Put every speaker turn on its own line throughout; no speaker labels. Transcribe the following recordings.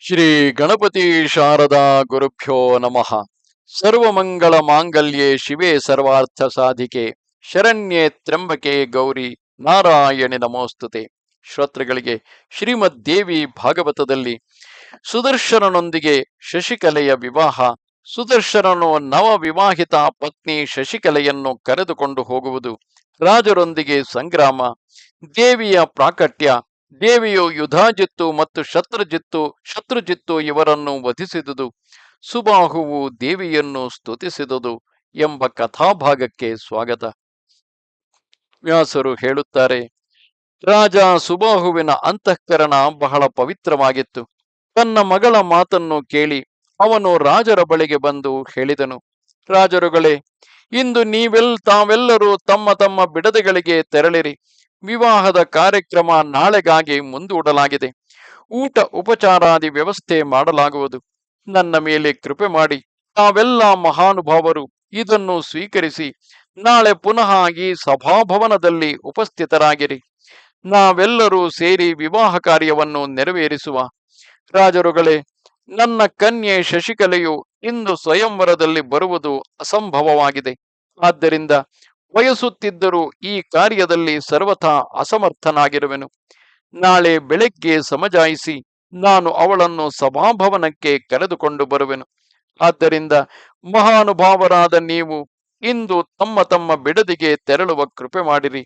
ಶ್ರೀ ಗಣಪತಿ ಶಾರದಾ ಗುರುಭ್ಯೋ ನಮಃ. ಸರ್ವಮಂಗಳ ಮಾಂಗಲ್ಯೇ ಶಿವೆ ಸರ್ವಾರ್ಥ ಸಾಧಿಕೆ. ಶರಣ್ಯೆ ತ್ರ್ಯಂಬಕೆ ಗೌರಿ ನಾರಾಯಣಿ ನಮೋಸ್ತುತೆ. ಶ್ರೋತೃಗಳಿಗೆ ಶ್ರೀಮದ್ ದೇವಿ ಭಾಗವತದಲ್ಲಿ ಸುದರ್ಶನನೊಂದಿಗೆ ಶಶಿಕಲೆಯ ವಿವಾಹ, ಸುದರ್ಶನನು ನವ ವಿವಾಹಿತ ಪತ್ನಿ ಶಶಿಕಲೆಯನ್ನು ಕರೆದುಕೊಂಡು ಹೋಗುವುದು ರಾಜರೊಂದಿಗೆ ಸಂಗ್ರಾಮ, ದೇವಿಯ ಪ್ರಾಕಟ್ಯ ದೇವಿಯು ಯುಧಾಜಿತ್ತು ಮತ್ತು ಶತ್ರುಜಿತ್ತು ಶತ್ರುಜಿತ್ತು ಇವರನ್ನು ವಧಿಸಿದುದು. ಸುಬಾಹುವು ದೇವಿಯನ್ನು ಸ್ತುತಿಸಿದುದು ಎಂಬ ಕಥಾಭಾಗಕ್ಕೆ ಸ್ವಾಗತ. ವ್ಯಾಸರು ಹೇಳುತ್ತಾರೆ, ರಾಜ, ಸುಬಾಹುವಿನ ಅಂತಃಕರಣ ಬಹಳ ಪವಿತ್ರವಾಗಿತ್ತು. ತನ್ನ ಮಗಳ ಮಾತನ್ನು ಕೇಳಿ ಅವನು ರಾಜರ ಬಳಿಗೆ ಬಂದು ಹೇಳಿದನು. ರಾಜರುಗಳೇ, ಇಂದು ನೀವೆಲ್ ತಾವೆಲ್ಲರೂ ತಮ್ಮ ತಮ್ಮ ಬಿಡದೆಗಳಿಗೆ ತೆರಳಿರಿ. ವಿವಾಹದ ಕಾರ್ಯಕ್ರಮ ನಾಳೆಗಾಗಿ ಮುಂದೂಡಲಾಗಿದೆ. ಊಟ ಉಪಚಾರಾದಿ ವ್ಯವಸ್ಥೆ ಮಾಡಲಾಗುವುದು. ನನ್ನ ಮೇಲೆ ಕೃಪೆ ಮಾಡಿ. ತಾವೆಲ್ಲ ಮಹಾನುಭಾವರು, ಇದನ್ನು ಸ್ವೀಕರಿಸಿ. ನಾಳೆ ಪುನಃ ಈ ಸಭಾಭವನದಲ್ಲಿ ಉಪಸ್ಥಿತರಾಗಿರಿ. ನಾವೆಲ್ಲರೂ ಸೇರಿ ವಿವಾಹ ಕಾರ್ಯವನ್ನು ನೆರವೇರಿಸುವ. ರಾಜರುಗಳೇ, ನನ್ನ ಕನ್ಯೆ ಶಶಿಕಲೆಯು ಇಂದು ಸ್ವಯಂವರದಲ್ಲಿ ಬರುವುದು ಅಸಂಭವವಾಗಿದೆ. ಆದ್ದರಿಂದ ಬಯಸುತ್ತಿದ್ದರೂ ಈ ಕಾರ್ಯದಲ್ಲಿ ಸರ್ವಥಾ ಅಸಮರ್ಥನಾಗಿರುವೆನು. ನಾಳೆ ಬೆಳಗ್ಗೆ ಸಮಜಾಯಿಸಿ ನಾನು ಅವಳನ್ನು ಸಭಾಭವನಕ್ಕೆ ಕರೆದುಕೊಂಡು ಬರುವೆನು. ಆದ್ದರಿಂದ ಮಹಾನುಭಾವರಾದ ನೀವು ಇಂದು ತಮ್ಮ ತಮ್ಮ ಬಿಡದಿಗೆ ತೆರಳುವ ಕೃಪೆ ಮಾಡಿರಿ.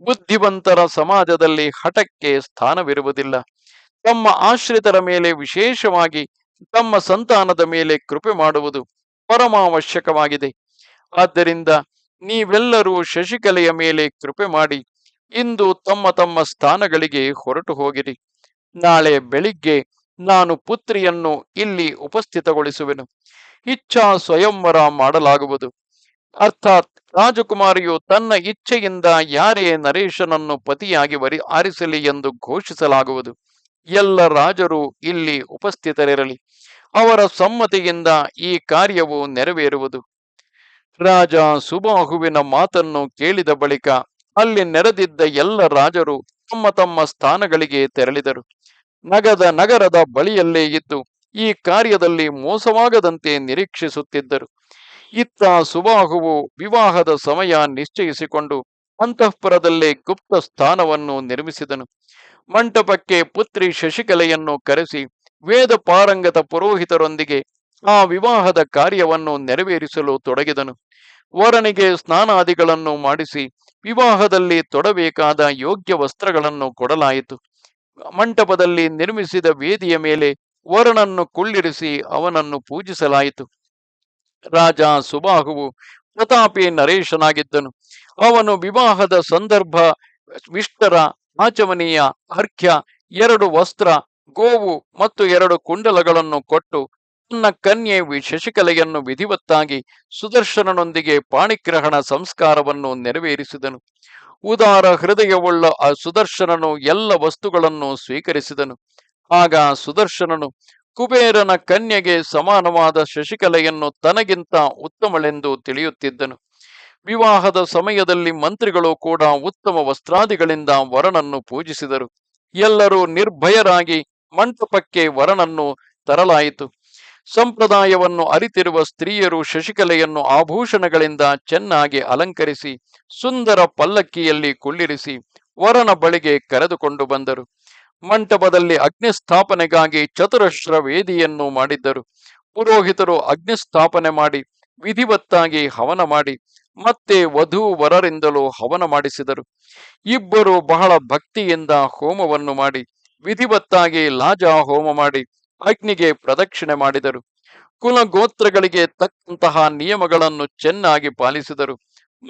ಬುದ್ಧಿವಂತರ ಸಮಾಜದಲ್ಲಿ ಹಠಕ್ಕೆ ಸ್ಥಾನವಿರುವುದಿಲ್ಲ. ತಮ್ಮ ಆಶ್ರಿತರ ಮೇಲೆ ವಿಶೇಷವಾಗಿ ತಮ್ಮ ಸಂತಾನದ ಮೇಲೆ ಕೃಪೆ ಮಾಡುವುದು ಪರಮಾವಶ್ಯಕವಾಗಿದೆ. ಆದ್ದರಿಂದ ನೀವೆಲ್ಲರೂ ಶಶಿಕಲೆಯ ಮೇಲೆ ಕೃಪೆ ಮಾಡಿ ಇಂದು ತಮ್ಮ ತಮ್ಮ ಸ್ಥಾನಗಳಿಗೆ ಹೊರಟು ಹೋಗಿರಿ. ನಾಳೆ ಬೆಳಿಗ್ಗೆ ನಾನು ಪುತ್ರಿಯನ್ನು ಇಲ್ಲಿ ಉಪಸ್ಥಿತಗೊಳಿಸುವೆನು. ಇಚ್ಛಾ ಸ್ವಯಂವರ ಮಾಡಲಾಗುವುದು. ಅರ್ಥಾತ್ ರಾಜಕುಮಾರಿಯು ತನ್ನ ಇಚ್ಛೆಯಿಂದ ಯಾರೇ ನರೇಶನನ್ನು ಪತಿಯಾಗಿ ವರಿ ಆರಿಸಲಿ ಎಂದು ಘೋಷಿಸಲಾಗುವುದು. ಎಲ್ಲ ರಾಜರು ಇಲ್ಲಿ ಉಪಸ್ಥಿತರಿರಲಿ. ಅವರ ಸಮ್ಮತಿಯಿಂದ ಈ ಕಾರ್ಯವು ನೆರವೇರುವುದು. ರಾಜ ಸುಬಾಹುವಿನ ಮಾತನ್ನು ಕೇಳಿದ ಬಳಿಕ ಅಲ್ಲಿ ನೆರೆದಿದ್ದ ಎಲ್ಲ ರಾಜರು ತಮ್ಮ ತಮ್ಮ ಸ್ಥಾನಗಳಿಗೆ ತೆರಳಿದರು. ನಗದ ನಗರದ ಬಳಿಯಲ್ಲೇ ಇದ್ದು ಈ ಕಾರ್ಯದಲ್ಲಿ ಮೋಸವಾಗದಂತೆ ನಿರೀಕ್ಷಿಸುತ್ತಿದ್ದರು. ಇತ್ತ ಸುಬಾಹುವು ವಿವಾಹದ ಸಮಯ ನಿಶ್ಚಯಿಸಿಕೊಂಡು ಅಂತಃಪುರದಲ್ಲೇ ಗುಪ್ತ ಸ್ಥಾನವನ್ನು ನಿರ್ಮಿಸಿದನು. ಮಂಟಪಕ್ಕೆ ಪುತ್ರಿ ಶಶಿಕಲೆಯನ್ನು ಕರೆಸಿ ವೇದ ಪಾರಂಗತ ಪುರೋಹಿತರೊಂದಿಗೆ ಆ ವಿವಾಹದ ಕಾರ್ಯವನ್ನು ನೆರವೇರಿಸಲು ತೊಡಗಿದನು. ವರನಿಗೆ ಸ್ನಾನಾದಿಗಳನ್ನು ಮಾಡಿಸಿ ವಿವಾಹದಲ್ಲಿ ತೊಡಬೇಕಾದ ಯೋಗ್ಯ ವಸ್ತ್ರಗಳನ್ನು ಕೊಡಲಾಯಿತು. ಮಂಟಪದಲ್ಲಿ ನಿರ್ಮಿಸಿದ ವೇದಿಯ ಮೇಲೆ ವರನನ್ನು ಕುಳ್ಳಿರಿಸಿ ಅವನನ್ನು ಪೂಜಿಸಲಾಯಿತು. ರಾಜ ಸುಬಾಹುವು ಪ್ರತಾಪಿ ನರೇಶನಾಗಿದ್ದನು. ಅವನು ವಿವಾಹದ ಸಂದರ್ಭ, ವಿಷ್ಟರ, ಆಚಮನೀಯ, ಅರ್ಘ್ಯ, ಎರಡು ವಸ್ತ್ರ, ಗೋವು ಮತ್ತು ಎರಡು ಕುಂಡಲಗಳನ್ನು ಕೊಟ್ಟು ತನ್ನ ಕನ್ಯೆ ಶಶಿಕಲೆಯನ್ನು ವಿಧಿವತ್ತಾಗಿ ಸುದರ್ಶನನೊಂದಿಗೆ ಪಾಣಿಗ್ರಹಣ ಸಂಸ್ಕಾರವನ್ನು ನೆರವೇರಿಸಿದನು. ಉದಾರ ಹೃದಯವುಳ್ಳ ಆ ಸುದರ್ಶನನು ಎಲ್ಲ ವಸ್ತುಗಳನ್ನು ಸ್ವೀಕರಿಸಿದನು. ಆಗ ಸುದರ್ಶನನು, ಕುಬೇರನ ಕನ್ಯೆಗೆ ಸಮಾನವಾದ ಶಶಿಕಲೆಯನ್ನು ತನಗಿಂತ ಉತ್ತಮಳೆಂದು ತಿಳಿಯುತ್ತಿದ್ದನು. ವಿವಾಹದ ಸಮಯದಲ್ಲಿ ಮಂತ್ರಿಗಳು ಕೂಡ ಉತ್ತಮ ವಸ್ತ್ರಾದಿಗಳಿಂದ ವರನನ್ನು ಪೂಜಿಸಿದರು. ಎಲ್ಲರೂ ನಿರ್ಭಯರಾಗಿ ಮಂಟಪಕ್ಕೆ ವರನನ್ನು ತರಲಾಯಿತು. ಸಂಪ್ರದಾಯವನ್ನು ಅರಿತಿರುವ ಸ್ತ್ರೀಯರು ಶಶಿಕಲೆಯನ್ನು ಆಭೂಷಣಗಳಿಂದ ಚೆನ್ನಾಗಿ ಅಲಂಕರಿಸಿ, ಸುಂದರ ಪಲ್ಲಕ್ಕಿಯಲ್ಲಿ ಕುಳ್ಳಿರಿಸಿ ವರನ ಬಳಿಗೆ ಕರೆದುಕೊಂಡು ಬಂದರು. ಮಂಟಪದಲ್ಲಿ ಅಗ್ನಿಸ್ಥಾಪನೆಗಾಗಿ ಚತುರಶ್ರ ವೇದಿಯನ್ನು ಮಾಡಿದ್ದರು. ಪುರೋಹಿತರು ಅಗ್ನಿಸ್ಥಾಪನೆ ಮಾಡಿ, ವಿಧಿವತ್ತಾಗಿ ಹವನ ಮಾಡಿ, ಮತ್ತೆ ವಧು ವರರಿಂದಲೂ ಹವನ ಮಾಡಿಸಿದರು. ಇಬ್ಬರು ಬಹಳ ಭಕ್ತಿಯಿಂದ ಹೋಮವನ್ನು ಮಾಡಿ, ವಿಧಿವತ್ತಾಗಿ ಲಾಜಾ ಹೋಮ ಮಾಡಿ ಅಗ್ನಿಗೆ ಪ್ರದಕ್ಷಿಣೆ ಮಾಡಿದರು. ಕುಲ ಗೋತ್ರಗಳಿಗೆ ತಕ್ಕಂತಹ ನಿಯಮಗಳನ್ನು ಚೆನ್ನಾಗಿ ಪಾಲಿಸಿದರು.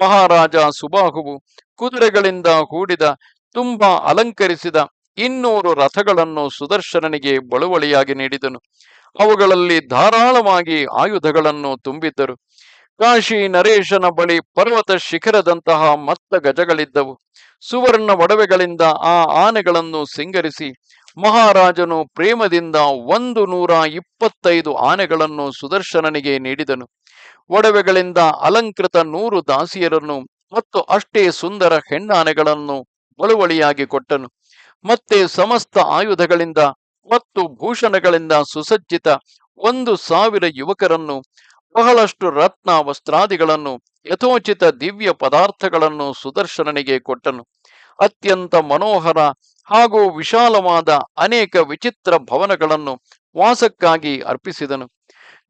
ಮಹಾರಾಜ ಸುಬಾಹುವು ಕುದುರೆಗಳಿಂದ ಹೂಡಿದ ತುಂಬಾ ಅಲಂಕರಿಸಿದ ಇನ್ನೂರು ರಥಗಳನ್ನು ಸುದರ್ಶನನಿಗೆ ಬಳುವಳಿಯಾಗಿ ನೀಡಿದನು. ಅವುಗಳಲ್ಲಿ ಧಾರಾಳವಾಗಿ ಆಯುಧಗಳನ್ನು ತುಂಬಿದ್ದರು. ಕಾಶಿ ನರೇಶನ ಬಳಿ ಪರ್ವತ ಶಿಖರದಂತಹ ಮತ್ತ ಗಜಗಳಿದ್ದವು. ಸುವರ್ಣ ಒಡವೆಗಳಿಂದ ಆ ಆನೆಗಳನ್ನು ಸಿಂಗರಿಸಿ ಮಹಾರಾಜನು ಪ್ರೇಮದಿಂದ ಒಂದು ನೂರ ಇಪ್ಪತ್ತೈದು ಆನೆಗಳನ್ನು ಸುದರ್ಶನನಿಗೆ ನೀಡಿದನು. ಒಡವೆಗಳಿಂದ ಅಲಂಕೃತ ನೂರು ದಾಸಿಯರನ್ನು ಮತ್ತು ಅಷ್ಟೇ ಸುಂದರ ಹೆಣ್ಣಾನೆಗಳನ್ನು ಬಳುವಳಿಯಾಗಿ ಕೊಟ್ಟನು. ಮತ್ತೆ ಸಮಸ್ತ ಆಯುಧಗಳಿಂದ ಮತ್ತು ಭೂಷಣಗಳಿಂದ ಸುಸಜ್ಜಿತ ಒಂದು ಸಾವಿರ ಯುವಕರನ್ನು, ಬಹಳಷ್ಟು ರತ್ನ ವಸ್ತ್ರಾದಿಗಳನ್ನು ಯಥೋಚಿತ ದಿವ್ಯ ಪದಾರ್ಥಗಳನ್ನು ಸುದರ್ಶನನಿಗೆ ಕೊಟ್ಟನು. ಅತ್ಯಂತ ಮನೋಹರ ಹಾಗೂ ವಿಶಾಲವಾದ ಅನೇಕ ವಿಚಿತ್ರ ಭವನಗಳನ್ನು ವಾಸಕ್ಕಾಗಿ ಅರ್ಪಿಸಿದನು.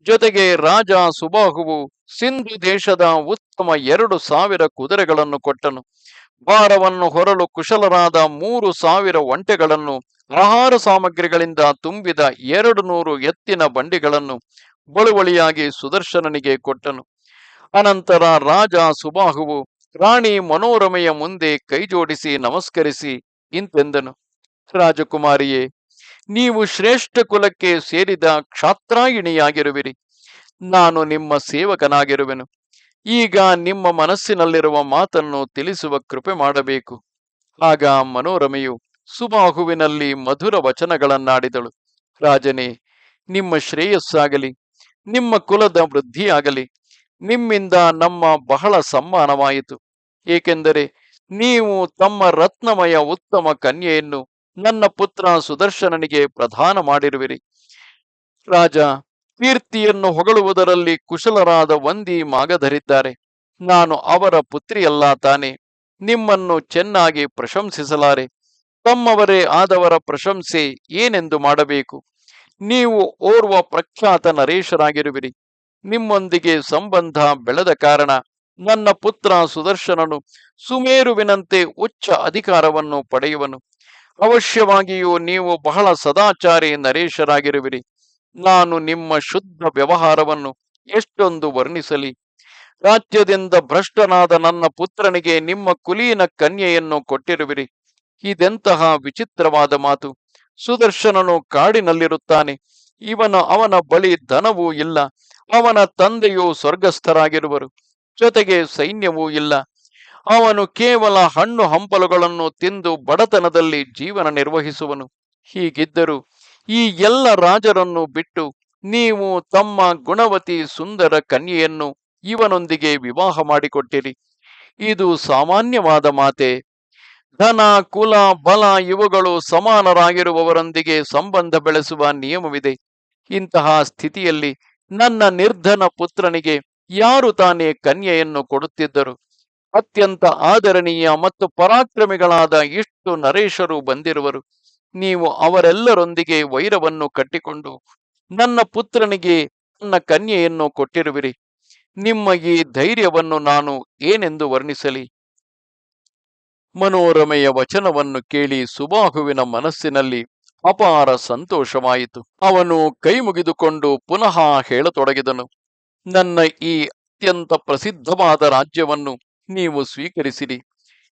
ಜೊತೆಗೆ ರಾಜ ಸುಬಾಹುವು ಸಿಂಧು ದೇಶದ ಉತ್ತಮ ಎರಡು ಸಾವಿರ ಕುದುರೆಗಳನ್ನು ಕೊಟ್ಟನು. ಭಾರವನ್ನು ಹೊರಲು ಕುಶಲರಾದ ಮೂರು ಸಾವಿರ ಒಂಟೆಗಳನ್ನು, ಆಹಾರ ಸಾಮಗ್ರಿಗಳಿಂದ ತುಂಬಿದ ಎರಡು ನೂರು ಎತ್ತಿನ ಬಂಡಿಗಳನ್ನು ಬಳುವಳಿಯಾಗಿ ಸುದರ್ಶನನಿಗೆ ಕೊಟ್ಟನು. ಅನಂತರ ರಾಜ ಸುಬಾಹುವು ರಾಣಿ ಮನೋರಮೆಯ ಮುಂದೆ ಕೈಜೋಡಿಸಿ ನಮಸ್ಕರಿಸಿ ಇಂತೆಂದನು. ರಾಜಕುಮಾರಿಯೇ, ನೀವು ಶ್ರೇಷ್ಠ ಕುಲಕ್ಕೆ ಸೇರಿದ ಕ್ಷಾತ್ರಾಯಿಣಿಯಾಗಿರುವಿರಿ. ನಾನು ನಿಮ್ಮ ಸೇವಕನಾಗಿರುವೆನು. ಈಗ ನಿಮ್ಮ ಮನಸ್ಸಿನಲ್ಲಿರುವ ಮಾತನ್ನು ತಿಳಿಸುವ ಕೃಪೆ ಮಾಡಬೇಕು. ಆಗ ಮನೋರಮೆಯು ಸುಬಾಹುವಿನಲ್ಲಿ ಮಧುರ ವಚನಗಳನ್ನಾಡಿದಳು. ರಾಜನೇ, ನಿಮ್ಮ ಶ್ರೇಯಸ್ಸಾಗಲಿ, ನಿಮ್ಮ ಕುಲದ ವೃದ್ಧಿಯಾಗಲಿ ನಿಮ್ಮಿಂದ ನಮ್ಮ ಬಹಳ ಸಮ್ಮಾನವಾಯಿತು. ಏಕೆಂದರೆ ನೀವು ತಮ್ಮ ರತ್ನಮಯ ಉತ್ತಮ ಕನ್ಯೆಯನ್ನು ನನ್ನ ಪುತ್ರ ಸುದರ್ಶನನಿಗೆ ಪ್ರದಾನ ಮಾಡಿರುವಿರಿ. ರಾಜ, ಕೀರ್ತಿಯನ್ನು ಹೊಗಳುವುದರಲ್ಲಿ ಕುಶಲರಾದ ವಂದಿ ಮಾಗಧರಿದ್ದಾರೆ. ನಾನು ಅವರ ಪುತ್ರಿಯಲ್ಲ ತಾನೆ. ನಿಮ್ಮನ್ನು ಚೆನ್ನಾಗಿ ಪ್ರಶಂಸಿಸಲಾರೆ. ತಮ್ಮವರೇ ಆದವರ ಪ್ರಶಂಸೆ ಏನೆಂದು ಮಾಡಬೇಕು? ನೀವು ಓರ್ವ ಪ್ರಖ್ಯಾತ ನರೇಶರಾಗಿರುವಿರಿ. ನಿಮ್ಮೊಂದಿಗೆ ಸಂಬಂಧ ಬೆಳೆದ ಕಾರಣ ನನ್ನ ಪುತ್ರ ಸುದರ್ಶನನು ಸುಮೇರುವಿನಂತೆ ಉಚ್ಚ ಅಧಿಕಾರವನ್ನು ಪಡೆಯುವನು. ಅವಶ್ಯವಾಗಿಯೂ ನೀವು ಬಹಳ ಸದಾಚಾರಿ ನರೇಶರಾಗಿರುವಿರಿ. ನಾನು ನಿಮ್ಮ ಶುದ್ಧ ವ್ಯವಹಾರವನ್ನು ಎಷ್ಟೊಂದು ವರ್ಣಿಸಲಿ. ರಾಜ್ಯದಿಂದ ಭ್ರಷ್ಟನಾದ ನನ್ನ ಪುತ್ರನಿಗೆ ನಿಮ್ಮ ಕುಲೀನ ಕನ್ಯೆಯನ್ನು ಕೊಟ್ಟಿರುವಿರಿ. ಇದೆಂತಹ ವಿಚಿತ್ರವಾದ ಮಾತು. ಸುದರ್ಶನನು ಕಾಡಿನಲ್ಲಿರುತ್ತಾನೆ. ಇವನ ಅವನ ಬಳಿ ಧನವೂ ಇಲ್ಲ, ಅವನ ತಂದೆಯು ಸ್ವರ್ಗಸ್ಥರಾಗಿರುವರು, ಜೊತೆಗೆ ಸೈನ್ಯವೂ ಇಲ್ಲ. ಅವನು ಕೇವಲ ಹಣ್ಣು ಹಂಪಲುಗಳನ್ನು ತಿಂದು ಬಡತನದಲ್ಲಿ ಜೀವನ ನಿರ್ವಹಿಸುವನು. ಹೀಗಿದ್ದರೂ ಈ ಎಲ್ಲ ರಾಜರನ್ನು ಬಿಟ್ಟು ನೀವು ತಮ್ಮ ಗುಣವತಿ ಸುಂದರ ಕನ್ಯೆಯನ್ನು ಇವನೊಂದಿಗೆ ವಿವಾಹ ಮಾಡಿಕೊಟ್ಟಿರಿ. ಇದು ಸಾಮಾನ್ಯವಾದ ಮಾತೆ. ಧನ, ಕುಲ, ಬಲ ಇವುಗಳು ಸಮಾನರಾಗಿರುವವರೊಂದಿಗೆ ಸಂಬಂಧ ಬೆಳೆಸುವ ನಿಯಮವಿದೆ. ಇಂತಹ ಸ್ಥಿತಿಯಲ್ಲಿ ನನ್ನ ನಿರ್ಧನ ಪುತ್ರನಿಗೆ ಯಾರು ತಾನೇ ಕನ್ಯೆಯನ್ನು ಕೊಡುತ್ತಿದ್ದರು? ಅತ್ಯಂತ ಆದರಣೀಯ ಮತ್ತು ಪರಾಕ್ರಮಿಗಳಾದ ಇಷ್ಟು ನರೇಶರು ಬಂದಿರುವರು. ನೀವು ಅವರೆಲ್ಲರೊಂದಿಗೆ ವೈರವನ್ನು ಕಟ್ಟಿಕೊಂಡು ನನ್ನ ಪುತ್ರನಿಗೆ ನನ್ನ ಕನ್ಯೆಯನ್ನು ಕೊಟ್ಟಿರುವಿರಿ. ನಿಮ್ಮ ಈ ಧೈರ್ಯವನ್ನು ನಾನು ಏನೆಂದು ವರ್ಣಿಸಲಿ? ಮನೋರಮೆಯ ವಚನವನ್ನು ಕೇಳಿ ಸುಬಾಹುವಿನ ಮನಸ್ಸಿನಲ್ಲಿ ಅಪಾರ ಸಂತೋಷವಾಯಿತು. ಅವನು ಕೈ ಮುಗಿದುಕೊಂಡು ಪುನಃ ಹೇಳತೊಡಗಿದನು, ನನ್ನ ಈ ಅತ್ಯಂತ ಪ್ರಸಿದ್ಧವಾದ ರಾಜ್ಯವನ್ನು ನೀವು ಸ್ವೀಕರಿಸಿರಿ.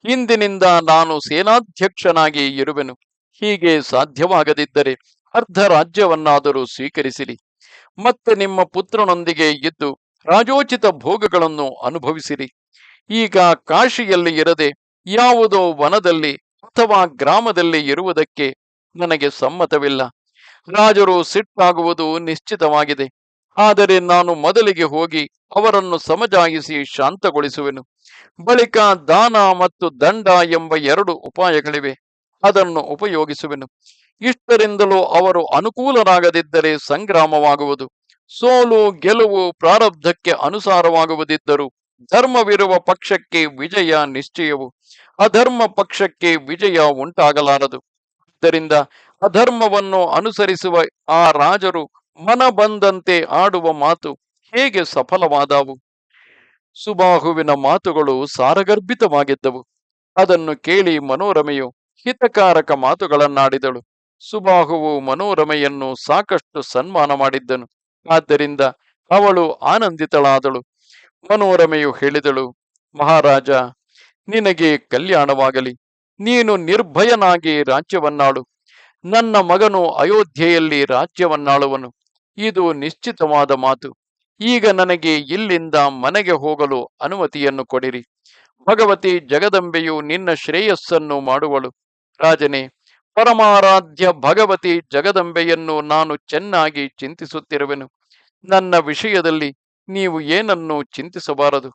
ಇಂದಿನಿಂದ ನಾನು ಸೇನಾಧ್ಯಕ್ಷನಾಗಿ ಇರುವೆನು. ಹೀಗೆ ಸಾಧ್ಯವಾಗದಿದ್ದರೆ ಅರ್ಧ ರಾಜ್ಯವನ್ನಾದರೂ ಸ್ವೀಕರಿಸಿರಿ. ಮತ್ತೆ ನಿಮ್ಮ ಪುತ್ರನೊಂದಿಗೆ ಇದ್ದು ರಾಜೋಚಿತ ಭೋಗಗಳನ್ನು ಅನುಭವಿಸಿರಿ. ಈಗ ಕಾಶಿಯಲ್ಲಿ ಇರದೆ ಯಾವುದೋ ವನದಲ್ಲಿ ಅಥವಾ ಗ್ರಾಮದಲ್ಲಿ ಇರುವುದಕ್ಕೆ ನನಗೆ ಸಮ್ಮತವಿಲ್ಲ. ರಾಜರು ಸಿಟ್ಟಾಗುವುದು ನಿಶ್ಚಿತವಾಗಿದೆ. ಆದರೆ ನಾನು ಮೊದಲಿಗೆ ಹೋಗಿ ಅವರನ್ನು ಸಮಜಾಯಿಸಿ ಶಾಂತಗೊಳಿಸುವೆನು. ಬಳಿಕ ದಾನ ಮತ್ತು ದಂಡ ಎಂಬ ಎರಡು ಉಪಾಯಗಳಿವೆ. ಅದನ್ನು ಉಪಯೋಗಿಸುವೆನು. ಇಷ್ಟರಿಂದಲೂ ಅವರು ಅನುಕೂಲರಾಗದಿದ್ದರೆ ಸಂಗ್ರಾಮವಾಗುವುದು. ಸೋಲು, ಗೆಲುವು ಪ್ರಾರಬ್ಧಕ್ಕೆ ಅನುಸಾರವಾಗುವುದಿದ್ದರೂ ಧರ್ಮವಿರುವ ಪಕ್ಷಕ್ಕೆ ವಿಜಯ ನಿಶ್ಚಯವು. ಅಧರ್ಮ ಪಕ್ಷಕ್ಕೆ ವಿಜಯ ಉಂಟಾಗಲಾರದು. ಆದ್ದರಿಂದ ಅಧರ್ಮವನ್ನು ಅನುಸರಿಸುವ ಆ ರಾಜರು ಮನ ಬಂದಂತೆ ಆಡುವ ಮಾತು ಹೇಗೆ ಸಫಲವಾದವು? ಸುಬಾಹುವಿನ ಮಾತುಗಳು ಸಾರಗರ್ಭಿತವಾಗಿದ್ದವು. ಅದನ್ನು ಕೇಳಿ ಮನೋರಮೆಯು ಹಿತಕಾರಕ ಮಾತುಗಳನ್ನಾಡಿದಳು. ಸುಬಾಹುವು ಮನೋರಮೆಯನ್ನು ಸಾಕಷ್ಟು ಸನ್ಮಾನ ಮಾಡಿದ್ದನು. ಆದ್ದರಿಂದ ಅವಳು ಆನಂದಿತಳಾದಳು. ಮನೋರಮೆಯು ಹೇಳಿದಳು, ಮಹಾರಾಜ, ನಿನಗೆ ಕಲ್ಯಾಣವಾಗಲಿ. ನೀನು ನಿರ್ಭಯನಾಗಿ ರಾಜ್ಯವನ್ನಾಳು. ನನ್ನ ಮಗನು ಅಯೋಧ್ಯೆಯಲ್ಲಿ ರಾಜ್ಯವನ್ನಾಳುವನು. ಇದು ನಿಶ್ಚಿತವಾದ ಮಾತು. ಈಗ ನನಗೆ ಇಲ್ಲಿಂದ ಮನೆಗೆ ಹೋಗಲು ಅನುಮತಿಯನ್ನು ಕೊಡಿರಿ. ಭಗವತಿ ಜಗದಂಬೆಯು ನಿನ್ನ ಶ್ರೇಯಸ್ಸನ್ನು ಮಾಡುವಳು. ರಾಜನೇ, ಪರಮಾರಾಧ್ಯ ಭಗವತಿ ಜಗದಂಬೆಯನ್ನು ನಾನು ಚೆನ್ನಾಗಿ ಚಿಂತಿಸುತ್ತಿರುವೆನು. ನನ್ನ ವಿಷಯದಲ್ಲಿ ನೀವು ಏನನ್ನು ಚಿಂತಿಸಬಾರದು.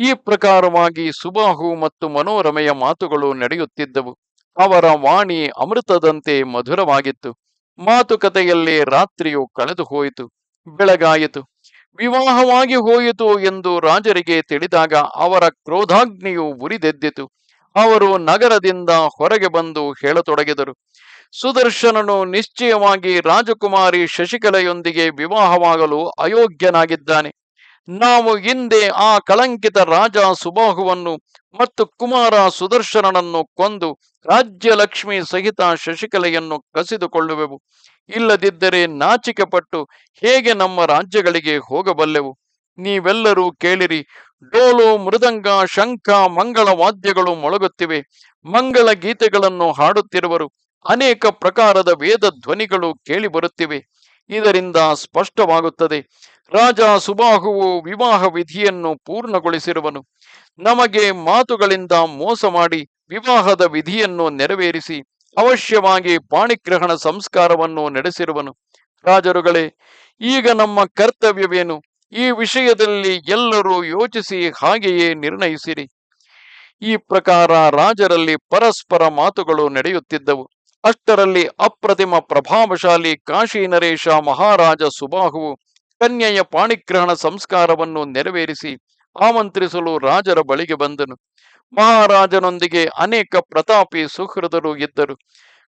ಈ ಪ್ರಕಾರವಾಗಿ ಸುಬಾಹು ಮತ್ತು ಮನೋರಮೆಯ ಮಾತುಗಳು ನಡೆಯುತ್ತಿದ್ದವು. ಅವರ ವಾಣಿ ಅಮೃತದಂತೆ ಮಧುರವಾಗಿತ್ತು. ಮಾತುಕತೆಯಲ್ಲಿ ರಾತ್ರಿಯು ಕಳೆದು ಹೋಯಿತು. ಬೆಳಗಾಯಿತು. ವಿವಾಹವಾಗಿ ಹೋಯಿತು ಎಂದು ರಾಜರಿಗೆ ತಿಳಿದಾಗ ಅವರ ಕ್ರೋಧಾಗ್ನಿಯು ಉರಿದೆದ್ದಿತು. ಅವರು ನಗರದಿಂದ ಹೊರಗೆ ಬಂದು ಹೇಳತೊಡಗಿದರು. ಸುದರ್ಶನನು ನಿಶ್ಚಯವಾಗಿ ರಾಜಕುಮಾರಿ ಶಶಿಕಲೆಯೊಂದಿಗೆ ವಿವಾಹವಾಗಲು ಅಯೋಗ್ಯನಾಗಿದ್ದಾನೆ. ನಾವು ಹಿಂದೆ ಆ ಕಳಂಕಿತ ರಾಜ ಸುಬಾಹುವನ್ನು ಮತ್ತು ಕುಮಾರ ಸುದರ್ಶನನನ್ನು ಕೊಂದು ರಾಜ್ಯ ಲಕ್ಷ್ಮಿ ಸಹಿತ ಶಶಿಕಲೆಯನ್ನು ಕಸಿದುಕೊಳ್ಳುವೆವು. ಇಲ್ಲದಿದ್ದರೆ ನಾಚಿಕೆ ಪಟ್ಟು ಹೇಗೆ ನಮ್ಮ ರಾಜ್ಯಗಳಿಗೆ ಹೋಗಬಲ್ಲೆವು? ನೀವೆಲ್ಲರೂ ಕೇಳಿರಿ. ಡೋಲು, ಮೃದಂಗ, ಶಂಖ, ಮಂಗಳ ವಾದ್ಯಗಳು ಮೊಳಗುತ್ತಿವೆ. ಮಂಗಳ ಗೀತೆಗಳನ್ನು ಹಾಡುತ್ತಿರುವರು. ಅನೇಕ ಪ್ರಕಾರದ ವೇದ ಧ್ವನಿಗಳು ಕೇಳಿಬರುತ್ತಿವೆ. ಇದರಿಂದ ಸ್ಪಷ್ಟವಾಗುತ್ತದೆ. ರಾಜ ಸುಬಾಹುವು ವಿವಾಹ ವಿಧಿಯನ್ನು ಪೂರ್ಣಗೊಳಿಸಿರುವನು. ನಮಗೆ ಮಾತುಗಳಿಂದ ಮೋಸ ಮಾಡಿ ವಿವಾಹದ ವಿಧಿಯನ್ನು ನೆರವೇರಿಸಿ ಅವಶ್ಯವಾಗಿ ಪಾಣಿಗ್ರಹಣ ಸಂಸ್ಕಾರವನ್ನು ನಡೆಸಿರುವನು. ರಾಜರುಗಳೇ, ಈಗ ನಮ್ಮ ಕರ್ತವ್ಯವೇನು? ಈ ವಿಷಯದಲ್ಲಿ ಎಲ್ಲರೂ ಯೋಚಿಸಿ ಹಾಗೆಯೇ ನಿರ್ಣಯಿಸಿರಿ. ಈ ಪ್ರಕಾರ ರಾಜರಲ್ಲಿ ಪರಸ್ಪರ ಮಾತುಗಳು ನಡೆಯುತ್ತಿದ್ದವು. ಅಷ್ಟರಲ್ಲಿ ಅಪ್ರತಿಮ ಪ್ರಭಾವಶಾಲಿ ಕಾಶಿ ನರೇಶ ಮಹಾರಾಜ ಸುಬಾಹುವು ಕನ್ಯೆಯ ಪಾಣಿಗ್ರಹಣ ಸಂಸ್ಕಾರವನ್ನು ನೆರವೇರಿಸಿ ಆಮಂತ್ರಿಸಲು ರಾಜರ ಬಳಿಗೆ ಬಂದನು. ಮಹಾರಾಜನೊಂದಿಗೆ ಅನೇಕ ಪ್ರತಾಪಿ ಸುಹೃದರು ಇದ್ದರು.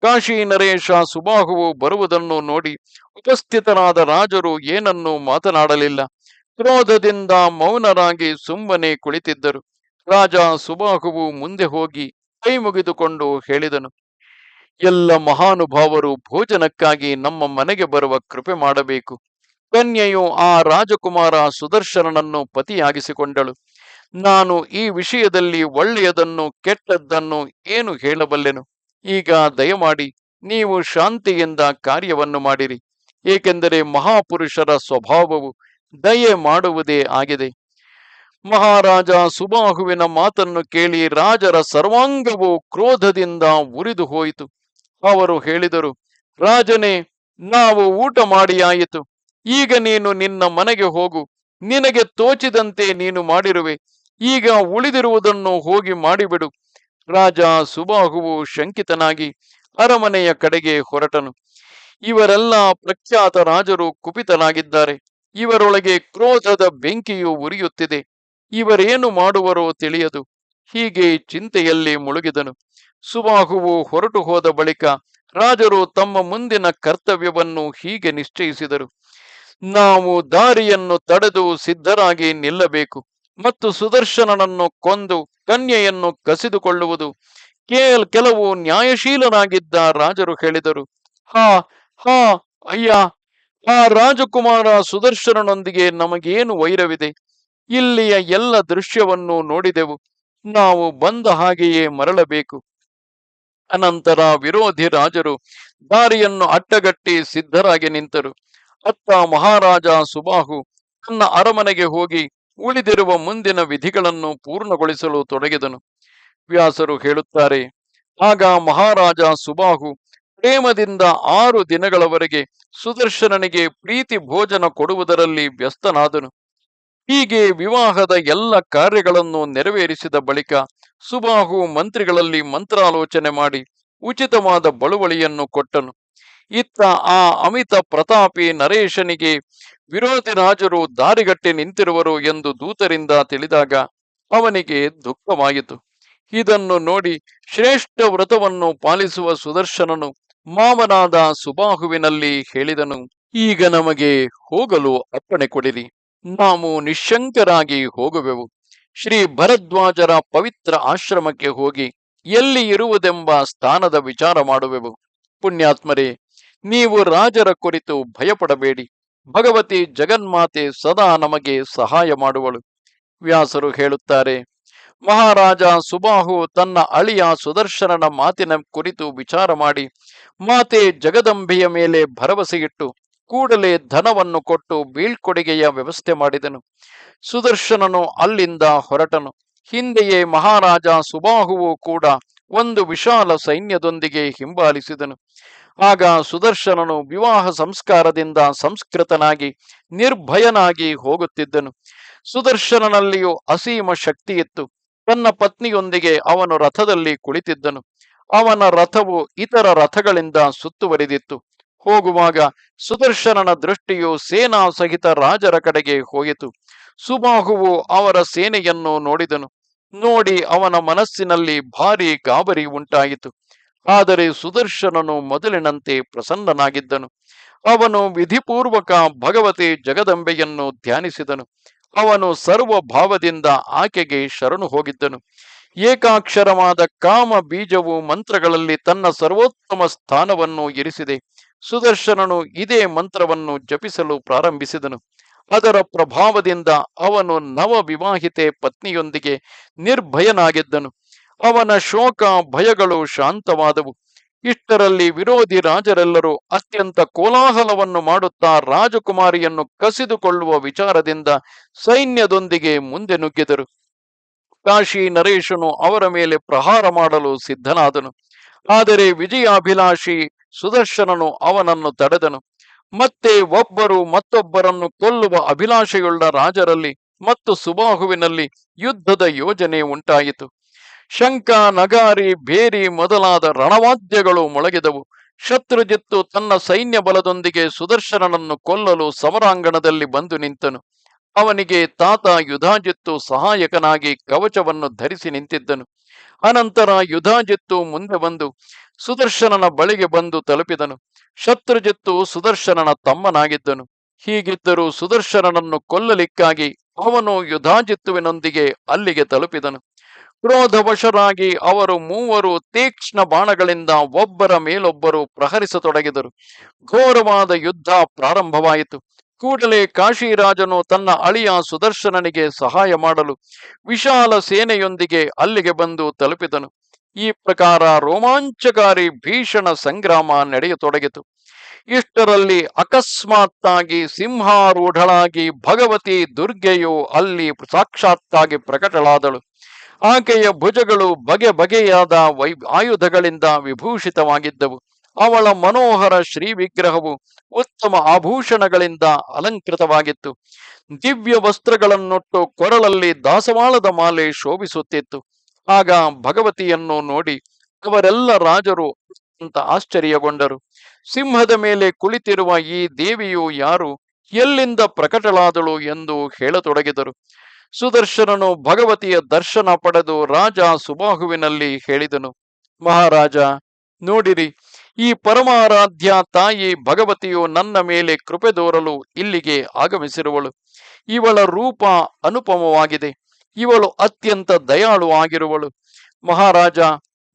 ಕಾಶಿ ನರೇಶ ಸುಬಾಹುವು ಬರುವುದನ್ನು ನೋಡಿ ಉಪಸ್ಥಿತರಾದ ರಾಜರು ಏನನ್ನೂ ಮಾತನಾಡಲಿಲ್ಲ. ಕ್ರೋಧದಿಂದ ಮೌನರಾಗಿ ಸುಮ್ಮನೆ ಕುಳಿತಿದ್ದರು. ರಾಜ ಸುಬಾಹುವು ಮುಂದೆ ಹೋಗಿ ಕೈ ಮುಗಿದುಕೊಂಡು ಹೇಳಿದನು. ಎಲ್ಲ ಮಹಾನುಭಾವರು ಭೋಜನಕ್ಕಾಗಿ ನಮ್ಮ ಮನೆಗೆ ಬರುವ ಕೃಪೆ ಮಾಡಬೇಕು. ಕನ್ಯೆಯು ಆ ರಾಜಕುಮಾರ ಸುದರ್ಶನನನ್ನು ಪತಿಯಾಗಿಸಿಕೊಂಡಳು. ನಾನು ಈ ವಿಷಯದಲ್ಲಿ ಒಳ್ಳೆಯದನ್ನು ಕೆಟ್ಟದ್ದನ್ನು ಏನು ಹೇಳಬಲ್ಲೆನು? ಈಗ ದಯಮಾಡಿ ನೀವು ಶಾಂತಿಯಿಂದ ಕಾರ್ಯವನ್ನು ಮಾಡಿರಿ. ಏಕೆಂದರೆ ಮಹಾಪುರುಷರ ಸ್ವಭಾವವು ದಯೆ ಮಾಡುವುದೇ ಆಗಿದೆ. ಮಹಾರಾಜ ಸುಬಾಹುವಿನ ಮಾತನ್ನು ಕೇಳಿ ರಾಜರ ಸರ್ವಾಂಗವು ಕ್ರೋಧದಿಂದ ಉರಿದು ಹೋಯಿತು ಅವರು ಹೇಳಿದರು, ರಾಜನೇ, ನಾವು ಊಟ ಮಾಡಿ ಆಯಿತು. ಈಗ ನೀನು ನಿನ್ನ ಮನೆಗೆ ಹೋಗು. ನಿನಗೆ ತೋಚಿದಂತೆ ನೀನು ಮಾಡಿರುವೆ. ಈಗ ಉಳಿದಿರುವುದನ್ನು ಹೋಗಿ ಮಾಡಿಬಿಡು. ರಾಜ ಸುಬಾಹುವು ಶಂಕಿತನಾಗಿ ಅರಮನೆಯ ಕಡೆಗೆ ಹೊರಟನು. ಇವರೆಲ್ಲ ಪ್ರಖ್ಯಾತ ರಾಜರು ಕುಪಿತನಾಗಿದ್ದಾರೆ ಇವರೊಳಗೆ ಕ್ರೋಧದ ಬೆಂಕಿಯು ಉರಿಯುತ್ತಿದೆ. ಇವರೇನು ಮಾಡುವರೋ ತಿಳಿಯದು. ಹೀಗೆ ಚಿಂತೆಯಲ್ಲಿ ಮುಳುಗಿದನು. ಸುಬಾಹುವು ಹೊರಟು ಹೋದ ಬಳಿಕ ರಾಜರು ತಮ್ಮ ಮುಂದಿನ ಕರ್ತವ್ಯವನ್ನು ಹೀಗೆ ನಿಶ್ಚಯಿಸಿದರು. ನಾವು ದಾರಿಯನ್ನು ತಡೆದು ಸಿದ್ಧರಾಗಿ ನಿಲ್ಲಬೇಕು ಮತ್ತು ಸುದರ್ಶನನನ್ನು ಕೊಂದು ಕನ್ಯೆಯನ್ನು ಕಸಿದುಕೊಳ್ಳುವುದು. ಕೇಲ್ ಕೆಲವು ನ್ಯಾಯಶೀಲನಾಗಿದ್ದ ರಾಜರು ಹೇಳಿದರು, ಹಾ ಹಾ, ಅಯ್ಯ, ಆ ರಾಜಕುಮಾರ ಸುದರ್ಶನನೊಂದಿಗೆ ನಮಗೇನು ವೈರವಿದೆ? ಇಲ್ಲಿಯ ಎಲ್ಲ ದೃಶ್ಯವನ್ನು ನೋಡಿದೆವು. ನಾವು ಬಂದ ಹಾಗೆಯೇ ಮರಳಬೇಕು. ಅನಂತರ ವಿರೋಧಿ ರಾಜರು ದಾರಿಯನ್ನು ಅಟ್ಟಗಟ್ಟಿ ಸಿದ್ಧರಾಗಿ ನಿಂತರು. ಅತ್ತ ಮಹಾರಾಜ ಸುಬಾಹು ತನ್ನ ಅರಮನೆಗೆ ಹೋಗಿ ಉಳಿದಿರುವ ಮುಂದಿನ ವಿಧಿಗಳನ್ನು ಪೂರ್ಣಗೊಳಿಸಲು ತೊಡಗಿದನು. ವ್ಯಾಸರು ಹೇಳುತ್ತಾರೆ, ಆಗ ಮಹಾರಾಜ ಸುಬಾಹು ಪ್ರೇಮದಿಂದ ಆರು ದಿನಗಳವರೆಗೆ ಸುದರ್ಶನನಿಗೆ ಪ್ರೀತಿ ಭೋಜನ ಕೊಡುವುದರಲ್ಲಿ ವ್ಯಸ್ತನಾದನು. ಹೀಗೆ ವಿವಾಹದ ಎಲ್ಲ ಕಾರ್ಯಗಳನ್ನು ನೆರವೇರಿಸಿದ ಬಳಿಕ ಸುಬಾಹು ಮಂತ್ರಿಗಳಲ್ಲಿ ಮಂತ್ರಾಲೋಚನೆ ಮಾಡಿ ಉಚಿತವಾದ ಬಳುವಳಿಯನ್ನು ಕೊಟ್ಟನು. ಇತ್ತ ಆ ಅಮಿತ ಪ್ರತಾಪಿ ನರೇಶನಿಗೆ ವಿರೋಧಿ ರಾಜರು ದಾರಿಗಟ್ಟಿ ನಿಂತಿರುವರು ಎಂದು ದೂತರಿಂದ ತಿಳಿದಾಗ ಅವನಿಗೆ ದುಃಖವಾಯಿತು. ಇದನ್ನು ನೋಡಿ ಶ್ರೇಷ್ಠ ವ್ರತವನ್ನು ಪಾಲಿಸುವ ಸುದರ್ಶನನು ಮಾವನಾದ ಸುಬಾಹುವಿನಲ್ಲಿ ಹೇಳಿದನು, ಈಗ ನಮಗೆ ಹೋಗಲು ಅಪ್ಪಣೆ ಕೊಡಿರಿ. ನಾವು ನಿಶಂಕರಾಗಿ ಹೋಗುವೆವು. ಶ್ರೀ ಭರದ್ವಾಜರ ಪವಿತ್ರ ಆಶ್ರಮಕ್ಕೆ ಹೋಗಿ ಎಲ್ಲಿ ಇರುವುದೆಂಬ ಸ್ಥಾನದ ವಿಚಾರ ಮಾಡುವೆವು. ಪುಣ್ಯಾತ್ಮರೇ, ನೀವು ರಾಜರ ಕುರಿತು ಭಯಪಡಬೇಡಿ. ಭಗವತಿ ಜಗನ್ಮಾತೆ ಸದಾ ನಮಗೆ ಸಹಾಯ ಮಾಡುವಳು. ವ್ಯಾಸರು ಹೇಳುತ್ತಾರೆ, ಮಹಾರಾಜ ಸುಬಾಹು ತನ್ನ ಅಳಿಯ ಸುದರ್ಶನನ ಮಾತಿನ ಕುರಿತು ವಿಚಾರ ಮಾಡಿ, ಮಾತೆ ಜಗದಂಬೆಯ ಮೇಲೆ ಭರವಸೆಯಿಟ್ಟು ಕೂಡಲೇ ಧನವನ್ನು ಕೊಟ್ಟು ಬೀಳ್ಕೊಡುಗೆಯ ವ್ಯವಸ್ಥೆ ಮಾಡಿದನು. ಸುದರ್ಶನನು ಅಲ್ಲಿಂದ ಹೊರಟನು. ಹಿಂದೆಯೇ ಮಹಾರಾಜ ಸುಬಾಹುವು ಕೂಡ ಒಂದು ವಿಶಾಲ ಸೈನ್ಯದೊಂದಿಗೆ ಹಿಂಬಾಲಿಸಿದನು. ಆಗ ಸುದರ್ಶನನು ವಿವಾಹ ಸಂಸ್ಕಾರದಿಂದ ಸಂಸ್ಕೃತನಾಗಿ ನಿರ್ಭಯನಾಗಿ ಹೋಗುತ್ತಿದ್ದನು. ಸುದರ್ಶನನಲ್ಲಿಯೂ ಅಸೀಮ ಶಕ್ತಿಯಿತ್ತು ತನ್ನ ಪತ್ನಿಯೊಂದಿಗೆ ಅವನು ರಥದಲ್ಲಿ ಕುಳಿತಿದ್ದನು. ಅವನ ರಥವು ಇತರ ರಥಗಳಿಂದ ಸುತ್ತುವರಿದಿತ್ತು. ಹೋಗುವಾಗ ಸುದರ್ಶನನ ದೃಷ್ಟಿಯು ಸೇನಾ ಸಹಿತ ರಾಜರ ಕಡೆಗೆ ಹೋಯಿತು. ಸುಬಾಹುವು ಅವರ ಸೇನೆಯನ್ನು ನೋಡಿದನು. ನೋಡಿ ಅವನ ಮನಸ್ಸಿನಲ್ಲಿ ಭಾರಿ ಗಾಬರಿ ಉಂಟಾಯಿತು. ಆದರೆ ಸುದರ್ಶನನು ಮೊದಲಿನಂತೆ ಪ್ರಸನ್ನನಾಗಿದ್ದನು. ಅವನು ವಿಧಿಪೂರ್ವಕ ಭಗವತಿ ಜಗದಂಬೆಯನ್ನು ಧ್ಯಾನಿಸಿದನು. ಅವನು ಸರ್ವ ಭಾವದಿಂದ ಆಕೆಗೆ ಶರಣು ಹೋಗಿದ್ದನು. ಏಕಾಕ್ಷರವಾದ ಕಾಮ ಬೀಜವು ಮಂತ್ರಗಳಲ್ಲಿ ತನ್ನ ಸರ್ವೋತ್ತಮ ಸ್ಥಾನವನ್ನು ಇರಿಸಿದೆ. ಸುದರ್ಶನನು ಇದೇ ಮಂತ್ರವನ್ನು ಜಪಿಸಲು ಪ್ರಾರಂಭಿಸಿದನು. ಅದರ ಪ್ರಭಾವದಿಂದ ಅವನು ನವ ವಿವಾಹಿತೆ ಪತ್ನಿಯೊಂದಿಗೆ ನಿರ್ಭಯನಾಗಿದ್ದನು. ಅವನ ಶೋಕ ಭಯಗಳು ಶಾಂತವಾದವು. ಇಷ್ಟರಲ್ಲಿ ವಿರೋಧಿ ರಾಜರೆಲ್ಲರೂ ಅತ್ಯಂತ ಕೋಲಾಹಲವನ್ನು ಮಾಡುತ್ತಾ ರಾಜಕುಮಾರಿಯನ್ನು ಕಸಿದುಕೊಳ್ಳುವ ವಿಚಾರದಿಂದ ಸೈನ್ಯದೊಂದಿಗೆ ಮುಂದೆ ನುಗ್ಗಿದರು. ಕಾಶಿ ನರೇಶನು ಅವರ ಮೇಲೆ ಪ್ರಹಾರ ಮಾಡಲು ಸಿದ್ಧನಾದನು. ಆದರೆ ವಿಜಯಾಭಿಲಾಷಿ ಸುದರ್ಶನನು ಅವನನ್ನು ತಡೆದನು. ಮತ್ತೆ ಒಬ್ಬರು ಮತ್ತೊಬ್ಬರನ್ನು ಕೊಲ್ಲುವ ಅಭಿಲಾಷೆಯುಳ್ಳ ರಾಜರಲ್ಲಿ ಮತ್ತು ಸುಬಾಹುವಿನಲ್ಲಿ ಯುದ್ಧದ ಯೋಜನೆ ಉಂಟಾಯಿತು. ಶಂಕ ನಗಾರಿ ಬೇರಿ ಮೊದಲಾದ ರಣವಾದ್ಯಗಳು ಮೊಳಗಿದವು. ಶತ್ರುಜಿತ್ತು ತನ್ನ ಸೈನ್ಯ ಬಲದೊಂದಿಗೆ ಸುದರ್ಶನನನ್ನು ಕೊಲ್ಲಲು ಸಮರಾಂಗಣದಲ್ಲಿ ಬಂದು ನಿಂತನು. ಅವನಿಗೆ ತಾತ ಯುಧಾಜಿತ್ತು ಸಹಾಯಕನಾಗಿ ಕವಚವನ್ನು ಧರಿಸಿ ನಿಂತಿದ್ದನು. ಅನಂತರ ಯುಧಾಜಿತ್ತು ಮುಂದೆ ಬಂದು ಸುದರ್ಶನನ ಬಳಿಗೆ ಬಂದು ತಲುಪಿದನು. ಶತ್ರುಜಿತ್ತು ಸುದರ್ಶನನ ತಮ್ಮನಾಗಿದ್ದನು. ಹೀಗಿದ್ದರೂ ಸುದರ್ಶನನನ್ನು ಕೊಲ್ಲಲಿಕ್ಕಾಗಿ ಅವನು ಯುಧಾಜಿತ್ತುವಿನೊಂದಿಗೆ ಅಲ್ಲಿಗೆ ತಲುಪಿದನು. ಕ್ರೋಧವಶರಾಗಿ ಅವರು ಮೂವರು ತೀಕ್ಷ್ಣ ಬಾಣಗಳಿಂದ ಒಬ್ಬರ ಮೇಲೊಬ್ಬರು ಪ್ರಹರಿಸತೊಡಗಿದರು. ಘೋರವಾದ ಯುದ್ಧ ಪ್ರಾರಂಭವಾಯಿತು. ಕೂಡಲೇ ಕಾಶಿರಾಜನು ತನ್ನ ಅಳಿಯ ಸುದರ್ಶನನಿಗೆ ಸಹಾಯ ಮಾಡಲು ವಿಶಾಲ ಸೇನೆಯೊಂದಿಗೆ ಅಲ್ಲಿಗೆ ಬಂದು ತಲುಪಿದನು. ಈ ಪ್ರಕಾರ ರೋಮಾಂಚಕಾರಿ ಭೀಷಣ ಸಂಗ್ರಾಮ ನಡೆಯತೊಡಗಿತು. ಇಷ್ಟರಲ್ಲಿ ಅಕಸ್ಮಾತ್ತಾಗಿ ಸಿಂಹಾರೂಢಳಾಗಿ ಭಗವತಿ ದುರ್ಗೆಯು ಅಲ್ಲಿ ಸಾಕ್ಷಾತ್ತಾಗಿ ಪ್ರಕಟಳಾದಳು. ಆಕೆಯ ಭುಜಗಳು ಬಗೆ ಬಗೆಯಾದ ವೈ ಆಯುಧಗಳಿಂದ ವಿಭೂಷಿತವಾಗಿದ್ದವು. ಅವಳ ಮನೋಹರ ಶ್ರೀ ವಿಗ್ರಹವು ಉತ್ತಮ ಆಭೂಷಣಗಳಿಂದ ಅಲಂಕೃತವಾಗಿತ್ತು. ದಿವ್ಯ ವಸ್ತ್ರಗಳನ್ನೊಟ್ಟು ಕೊರಳಲ್ಲಿ ದಾಸವಾಳದ ಮಾಲೆ ಶೋಭಿಸುತ್ತಿತ್ತು. ಆಗ ಭಗವತಿಯನ್ನು ನೋಡಿ ಅವರೆಲ್ಲ ರಾಜರು ಅಂತ ಆಶ್ಚರ್ಯಗೊಂಡರು. ಸಿಂಹದ ಮೇಲೆ ಕುಳಿತಿರುವ ಈ ದೇವಿಯು ಯಾರು, ಎಲ್ಲಿಂದ ಪ್ರಕಟಳಾದಳು ಎಂದು ಹೇಳತೊಡಗಿದರು. ಸುದರ್ಶನನು ಭಗವತಿಯ ದರ್ಶನ ಪಡೆದು ರಾಜ ಸುಬಾಹುವಿನಲ್ಲಿ ಹೇಳಿದನು, ಮಹಾರಾಜ, ನೋಡಿರಿ ಈ ಪರಮಾರಾಧ್ಯ ತಾಯಿ ಭಗವತಿಯು ನನ್ನ ಮೇಲೆ ಕೃಪೆ ದೋರಲು ಇಲ್ಲಿಗೆ ಆಗಮಿಸಿರುವಳು. ಇವಳ ರೂಪ ಅನುಪಮವಾಗಿದೆ. ಇವಳು ಅತ್ಯಂತ ದಯಾಳು ಆಗಿರುವಳು. ಮಹಾರಾಜ,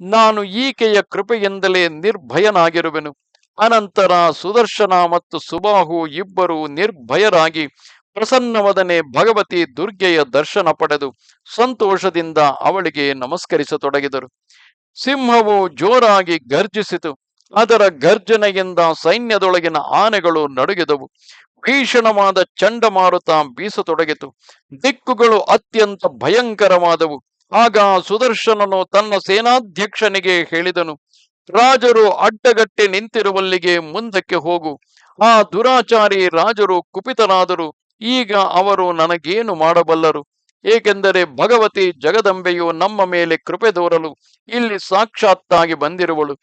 ನಾನು ಈಕೆಯ ಕೃಪೆಯಿಂದಲೇ ನಿರ್ಭಯನಾಗಿರುವೆನು. ಅನಂತರ ಸುದರ್ಶನ ಮತ್ತು ಸುಬಾಹು ಇಬ್ಬರು ನಿರ್ಭಯರಾಗಿ ಪ್ರಸನ್ನವದನೆ ಭಗವತಿ ದುರ್ಗೆಯ ದರ್ಶನ ಪಡೆದು ಸಂತೋಷದಿಂದ ಅವಳಿಗೆ ನಮಸ್ಕರಿಸತೊಡಗಿದರು. ಸಿಂಹವು ಜೋರಾಗಿ ಗರ್ಜಿಸಿತು. ಅದರ ಗರ್ಜನೆಯಿಂದ ಸೈನ್ಯದೊಳಗಿನ ಆನೆಗಳು ನಡುಗಿದವು. ಭೀಷಣವಾದ ಚಂಡಮಾರುತ ಬೀಸತೊಡಗಿತು. ದಿಕ್ಕುಗಳು ಅತ್ಯಂತ ಭಯಂಕರವಾದವು. ಆಗ ಸುದರ್ಶನನು ತನ್ನ ಸೇನಾಧ್ಯಕ್ಷನಿಗೆ ಹೇಳಿದನು, ರಾಜರು ಅಡ್ಡಗಟ್ಟಿ ನಿಂತಿರುವಲ್ಲಿಗೆ ಮುಂದಕ್ಕೆ ಹೋಗು. ಆ ದುರಾಚಾರಿ ರಾಜರು ಕುಪಿತರಾದರು. ಈಗ ಅವರು ನನಗೇನು ಮಾಡಬಲ್ಲರು? ಏಕೆಂದರೆ ಭಗವತಿ ಜಗದಂಬೆಯು ನಮ್ಮ ಮೇಲೆ ಕೃಪೆ ತೋರಲು ಇಲ್ಲಿ ಸಾಕ್ಷಾತ್ತಾಗಿ ಬಂದಿರುವಳು.